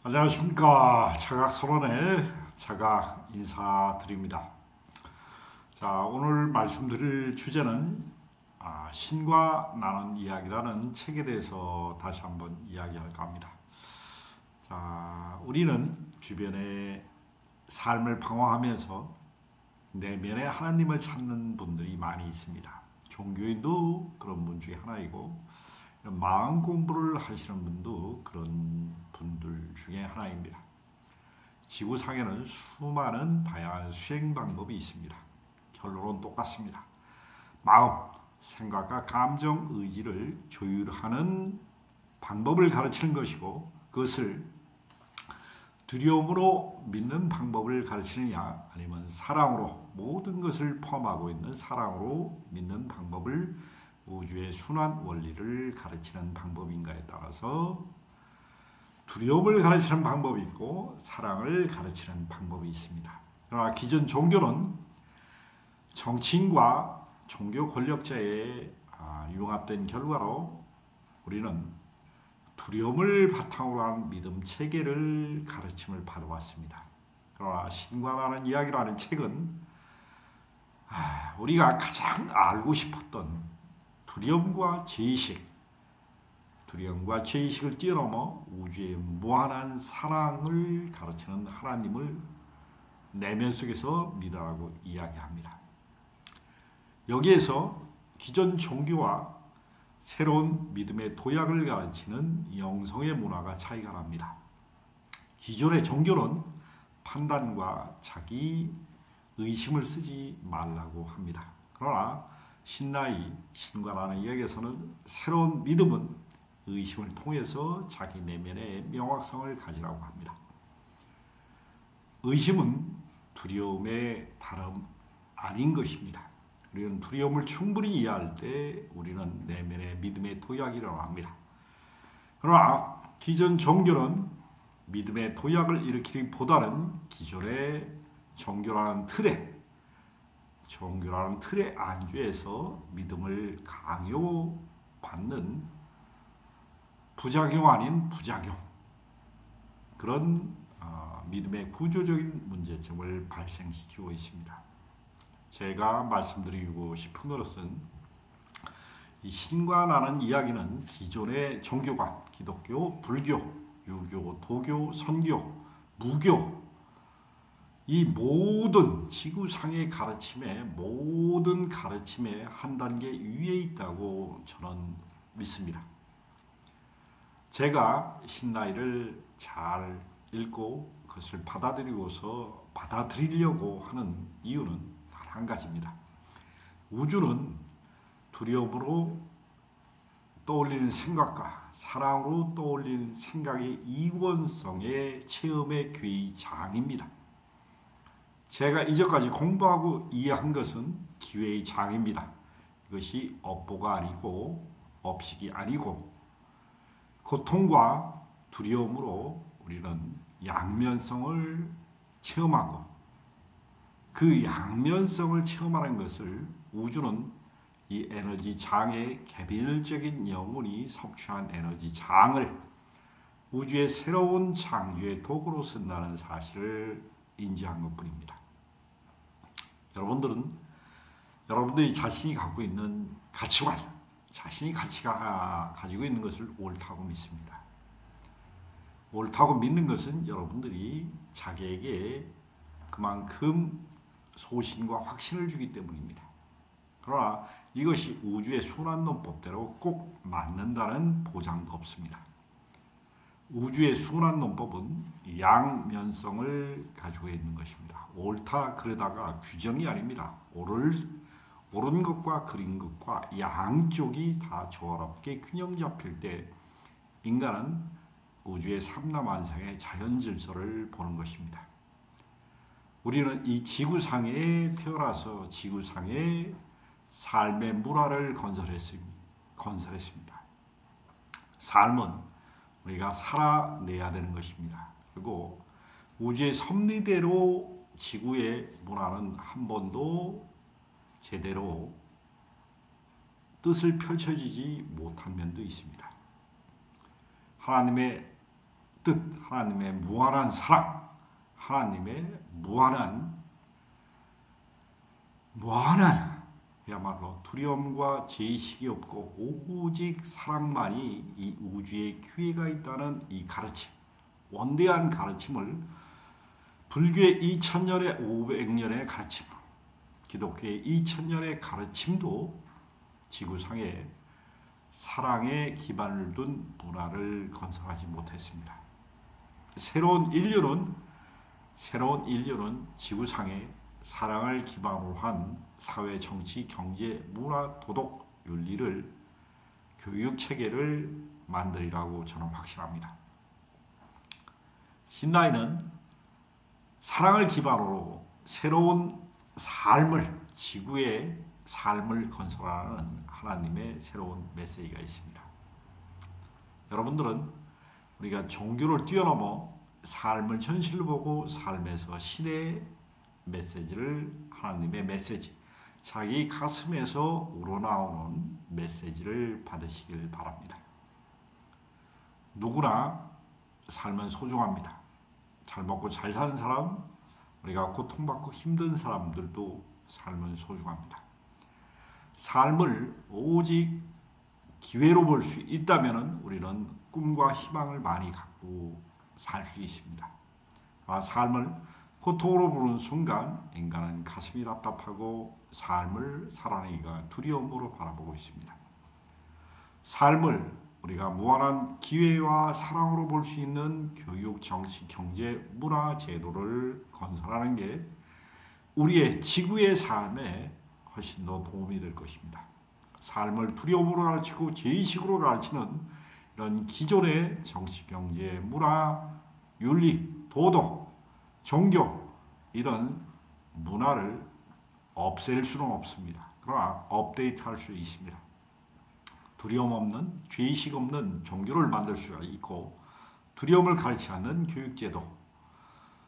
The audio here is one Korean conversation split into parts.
안녕하십니까 차각선언의 차각 인사드립니다. 자 오늘 말씀드릴 주제는 아, 신과 나는 이야기라는 책에 대해서 다시 한번 이야기할까 합니다. 자 우리는 주변의 삶을 방황하면서 내면에 하나님을 찾는 분들이 많이 있습니다. 종교인도 그런 분 중에 하나이고 마음 공부를 하시는 분도 그런 분들 중에 하나입니다. 지구상에는 수많은 다양한 수행 방법이 있습니다. 결론은 똑같습니다. 마음, 생각과 감정, 의지를 조율하는 방법을 가르치는 것이고 그것을 두려움으로 믿는 방법을 가르치느냐 아니면 사랑으로 모든 것을 포함하고 있는 사랑으로 믿는 방법을 우주의 순환 원리를 가르치는 방법인가에 따라서 두려움을 가르치는 방법이 있고 사랑을 가르치는 방법이 있습니다. 그러나 기존 종교는 정치인과 종교 권력자의 아, 융합된 결과로 우리는 두려움을 바탕으로 한 믿음 체계를 가르침을 받아왔습니다. 그러나 신과 나는 이야기라는 책은 아, 우리가 가장 알고 싶었던 두려움과 죄의식, 두려움과 죄의식을 뛰어넘어 우주의 무한한 사랑을 가르치는 하나님을 내면 속에서 믿어라고 이야기합니다. 여기에서 기존 종교와 새로운 믿음의 도약을 가르치는 영성의 문화가 차이가 납니다. 기존의 종교는 판단과 자기 의심을 쓰지 말라고 합니다. 그러나 신나이 신과라는 이야기에서는 새로운 믿음은 의심을 통해서 자기 내면의 명확성을 가지라고 합니다. 의심은 두려움의 다름 아닌 것입니다. 우리는 두려움을 충분히 이해할 때 우리는 내면의 믿음의 도약이라고 합니다. 그러나 기존 종교는 믿음의 도약을 일으키기보다는 기존의 종교라는 틀에 종교라는 틀의 안주에서 믿음을 강요받는 부작용 아닌 부작용 그런 어, 믿음의 구조적인 문제점을 발생시키고 있습니다. 제가 말씀드리고 싶은 것은 이 신과 나는 이야기는 기존의 종교관, 기독교, 불교, 유교, 도교, 선교, 무교 이 모든 지구상의 가르침에 모든 가르침의 한 단계 위에 있다고 저는 믿습니다. 제가 신나이를 잘 읽고 그것을 받아들이고서 받아들이려고 하는 이유는 단한 가지입니다. 우주는 두려움으로 떠올리는 생각과 사랑으로 떠올리는 생각의 이원성의 체험의 괴장입니다. 제가 이제까지 공부하고 이해한 것은 기회의 장입니다. 이것이 업보가 아니고 업식이 아니고 고통과 두려움으로 우리는 양면성을 체험하고 그 양면성을 체험하는 것을 우주는 이 에너지 장의 개별적인 영혼이 섭취한 에너지 장을 우주의 새로운 창조의 도구로 쓴다는 사실을 인지한 것 뿐입니다. 여러분들은 여러분들이 자신이 갖고 있는 가치관, 자신이 가치가 가지고 있는 것을 옳다고 믿습니다. 옳다고 믿는 것은 여러분들이 자기에게 그만큼 소신과 확신을 주기 때문입니다. 그러나 이것이 우주의 순환론법대로 꼭 맞는다는 보장도 없습니다. 우주의 순환론법은 양면성을 가지고 있는 것입니다. 옳다 그러다가 규정이 아닙니다. 옳을 옳은 것과 그린 것과 양쪽이 다 조화롭게 균형 잡힐 때 인간은 우주의 삼라만상의 자연 질서를 보는 것입니다. 우리는 이 지구상에 태어나서 지구상의 삶의 문화를. 건설했습니다. 삶은 우리가 살아내야 되는 것입니다. 그리고 우주의 섭리대로 지구의 문화는 한 번도 제대로 뜻을 펼쳐지지 못한 면도 있습니다. 하나님의 뜻, 하나님의 무한한 사랑, 하나님의 무한한 무한한 그야말로 두려움과 제식이 없고 오직 사랑만이 이 우주에 기회가 있다는 이 가르침, 원대한 가르침을 불교의 2000년의 500년의 가르침, 기독교의 2000년의 가르침도 지구상에 사랑에 기반을 둔 문화를 건설하지 못했습니다. 새로운 인류는 새로운 인류는 지구상에 사랑을 기반으로 한 사회, 정치, 경제, 문화, 도덕, 윤리를 교육 체계를 만들이라고 저는 확신합니다. 신나이는 사랑을 기반으로 새로운 삶을 지구의 삶을 건설하는 하나님의 새로운 메시지가 있습니다. 여러분들은 우리가 종교를 뛰어넘어 삶을 현실로 보고 삶에서 시대의 메시지를 하나님의 메시지, 자기 가슴에서 우러나오는 메시지를 받으시길 바랍니다. 누구나 삶은 소중합니다. 잘 먹고 잘 사는 사람, 우리가 고통받고 힘든 사람들도 삶은 소중합니다. 삶을 오직 기회로 볼 수 있다면 우리는 꿈과 희망을 많이 갖고 살 수 있습니다. 아, 삶을 고통으로 보는 순간 인간은 가슴이 답답하고 삶을 살아내기가 두려움으로 바라보고 있습니다. 삶을 우리가 무한한 기회와 사랑으로 볼 수 있는 교육, 정치, 경제, 문화 제도를 건설하는 게 우리의 지구의 삶에 훨씬 더 도움이 될 것입니다. 삶을 두려움으로 가르치고 제의식으로 가르치는 이런 기존의 정치, 경제, 문화, 윤리, 도덕, 종교 이런 문화를 없앨 수는 없습니다. 그러나 업데이트할 수 있습니다. 두려움 없는 죄의식 없는 종교를 만들 수가 있고 두려움을 가르치 않는 교육제도,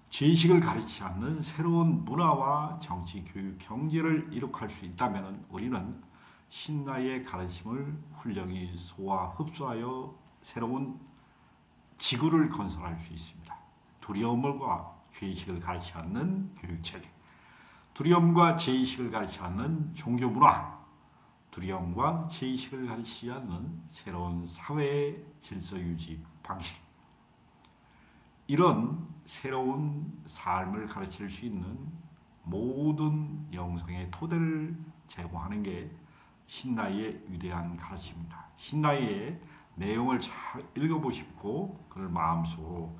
죄의식을 가르치지 않는 새로운 문화와 정치, 교육, 경제를 이룩할 수 있다면 우리는 신나의 가르침을 훌륭히 소화 흡수하여 새로운 지구를 건설할 수 있습니다. 두려움과 죄의식을 가르치지 않는 교육체계, 두려움과 죄의식을 가르치지 않는 종교 문화, 두려움과 죄의식을 가르치지 않는 새로운 사회 질서 유지 방식. 이런 새로운 삶을 가르칠 수 있는 모든 영성의 토대를 제공하는 게 신나이의 위대한 가르침입니다. 신나이의 내용을 잘 읽어보시고 그걸 마음속으로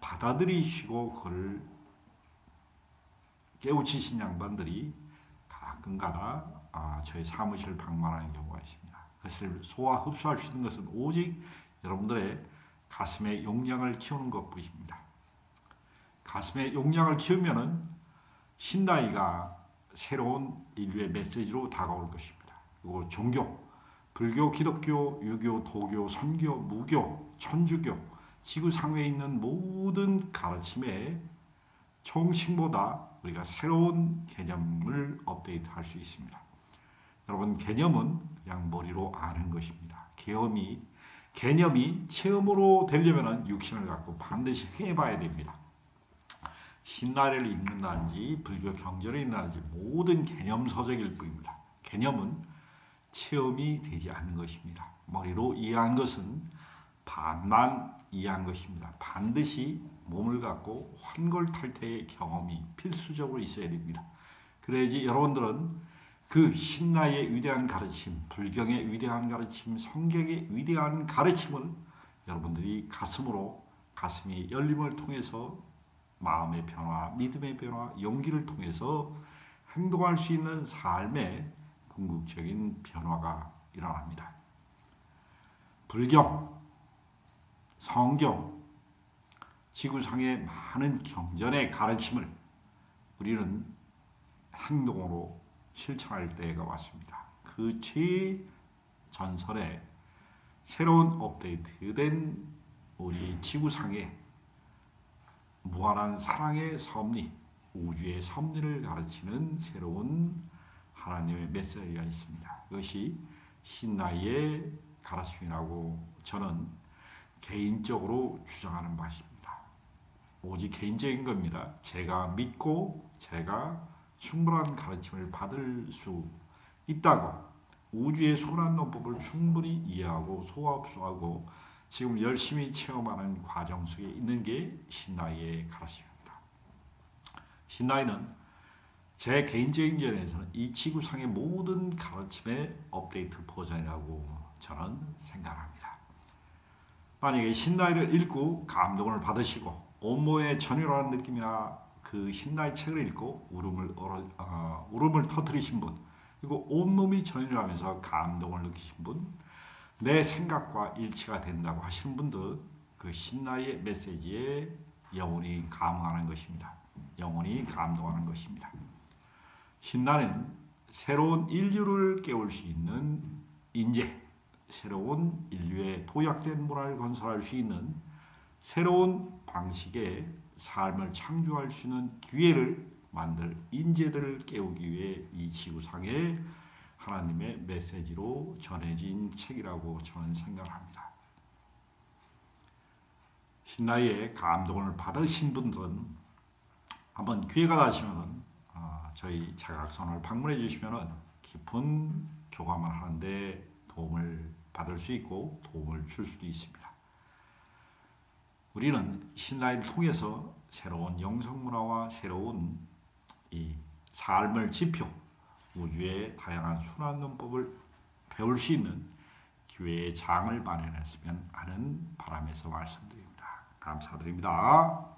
받아들이시고 그걸 깨우치신 양반들이 가끔가다 아, 저희 사무실을 방문하는 경우가 있습니다. 그것을 소화 흡수할 수 있는 것은 오직 여러분들의 가슴의 용량을 키우는 것뿐입니다. 가슴의 용량을 키우면은 신나이가 새로운 인류의 메시지로 다가올 것입니다. 그리고 종교, 불교, 기독교, 유교, 도교, 선교, 무교, 천주교, 지구 상회에 있는 모든 가르침의 총칭보다 우리가 새로운 개념을 업데이트할 수 있습니다. 여러분 개념은 그냥 머리로 아는 것입니다. 개념이 개념이 체험으로 되려면 육신을 갖고 반드시 해봐야 됩니다. 신나를 읽는다든지 불교 경전을 읽는다든지 모든 개념 서적일 뿐입니다. 개념은 체험이 되지 않는 것입니다. 머리로 이해한 것은 반만 이해한 것입니다. 반드시 몸을 갖고 환골탈태의 경험이 필수적으로 있어야 됩니다. 그래야지 여러분들은 그 신나의 위대한 가르침, 불경의 위대한 가르침, 성경의 위대한 가르침을 여러분들이 가슴으로 가슴이 열림을 통해서 마음의 변화, 믿음의 변화, 용기를 통해서 행동할 수 있는 삶의 궁극적인 변화가 일어납니다. 불경, 성경, 지구상의 많은 경전의 가르침을 우리는 행동으로 실천할 때가 왔습니다. 그 최전선에 새로운 업데이트된 우리 지구상의 무한한 사랑의 섭리, 우주의 섭리를 가르치는 새로운 하나님의 메시지가 있습니다. 이것이 신나의 가르침이라고 저는 개인적으로 주장하는 것입니다. 오직 개인적인 겁니다. 제가 믿고 제가 충분한 가르침을 받을 수 있다고 우주의 순환 논법을 충분히 이해하고 소화흡수하고 지금 열심히 체험하는 과정 속에 있는 게 신나이의 가르침입니다. 신나이는 제 개인적인 견해에서는 이 지구상의 모든 가르침의 업데이트 버전이라고 저는 생각합니다. 만약에 신나이를 읽고 감동을 받으시고 온몸에 전율하는 느낌이나 그 신나이 책을 읽고 울음을 얼어, 어, 울음을 터뜨리신 분 그리고 온몸이 전율하면서 감동을 느끼신 분, 내 생각과 일치가 된다고 하시는 분들 그 신나이의 메시지에 영혼이 감흥하는 것입니다. 영혼이 감동하는 것입니다. 신나는 새로운 인류를 깨울 수 있는 인재, 새로운 인류의 도약된 문화를 건설할 수 있는 새로운 방식의 삶을 창조할 수 있는 기회를 만들 인재들을 깨우기 위해 이 지구상에 하나님의 메시지로 전해진 책이라고 저는 생각합니다. 신나의 감동을 받으신 분들은 한번 기회가 되시면 저희 자각선을 방문해 주시면 깊은 교감을 하는데 도움을 받을 수 있고 도움을 줄 수도 있습니다. 우리는 신라를 통해서 새로운 영성 문화와 새로운 이 삶을 지표 우주의 다양한 순환 논법을 배울 수 있는 기회의 장을 마련했으면 하는 바람에서 말씀드립니다. 감사드립니다.